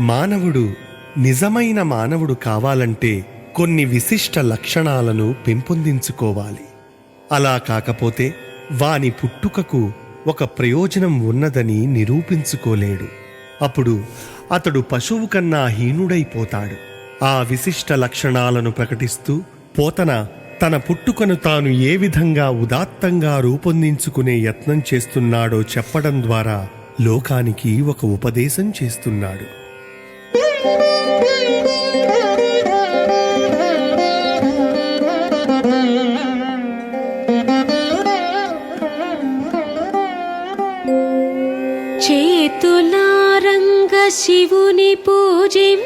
మానవుడు నిజమైన మానవుడు కావాలంటే కొన్ని విశిష్ట లక్షణాలను పెంపొందించుకోవాలి. అలా కాకపోతే వాని పుట్టుకకు ఒక ప్రయోజనం ఉన్నదని నిరూపించుకోలేడు. అప్పుడు అతడు పశువు కన్నా హీనుడైపోతాడు. ఆ విశిష్ట లక్షణాలను ప్రకటిస్తూ పోతన తన పుట్టుకను తాను ఏ విధంగా ఉదాత్తంగా రూపొందించుకునే యత్నం చేస్తున్నాడో చెప్పడం ద్వారా లోకానికి ఒక ఉపదేశం చేస్తున్నాడు. చేతులారంగ శివుని పూజింపడేని.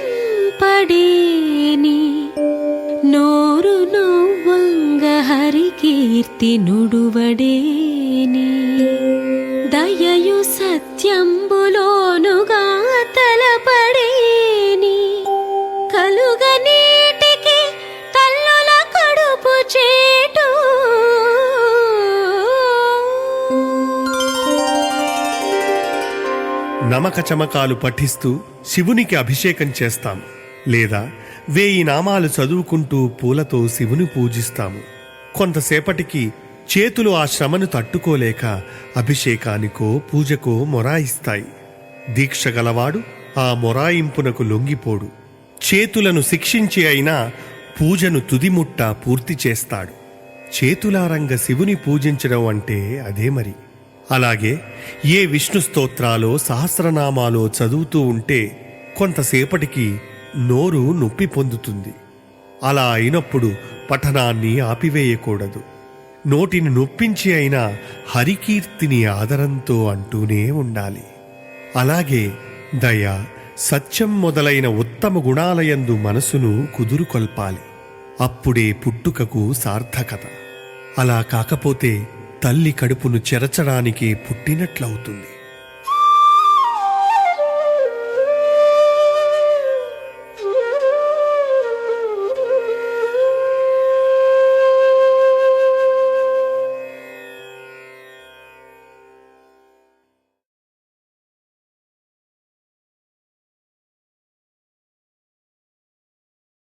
నోరు నవ్వంగ హరికీర్తి నుడువడేని. దయయు సత్యంబులో నమక చమకాలు పఠిస్తూ శివునికి అభిషేకం చేస్తాం. లేదా వేయి నామాలు చదువుకుంటూ పూలతో శివుని పూజిస్తాము. కొంతసేపటికి చేతులు ఆ శ్రమను తట్టుకోలేక అభిషేకానికో పూజకో మొరాయిస్తాయి. దీక్ష గలవాడు ఆ మొరాయింపునకు లొంగిపోడు. చేతులను శిక్షించి అయినా పూజను తుదిముట్ట పూర్తి చేస్తాడు. చేతులారంగ శివుని పూజించడం అంటే అదే మరి. అలాగే ఏ విష్ణు స్తోత్రాలో సహస్రనామాలో చదువుతూ ఉంటే కొంతసేపటికి నోరు నొప్పి పొందుతుంది. అలా అయినప్పుడు పఠనాన్ని ఆపివేయకూడదు. నోటిని నొప్పించి అయినా హరికీర్తిని ఆదరంతో అంటూనే ఉండాలి. అలాగే దయ సత్యం మొదలైన ఉత్తమ గుణాలయందు మనసును కుదురుకొల్పాలి. అప్పుడే పుట్టుకకు సార్థకత. అలా కాకపోతే తల్లి కడుపును చెరచడానికి పుట్టినట్లవుతుంది.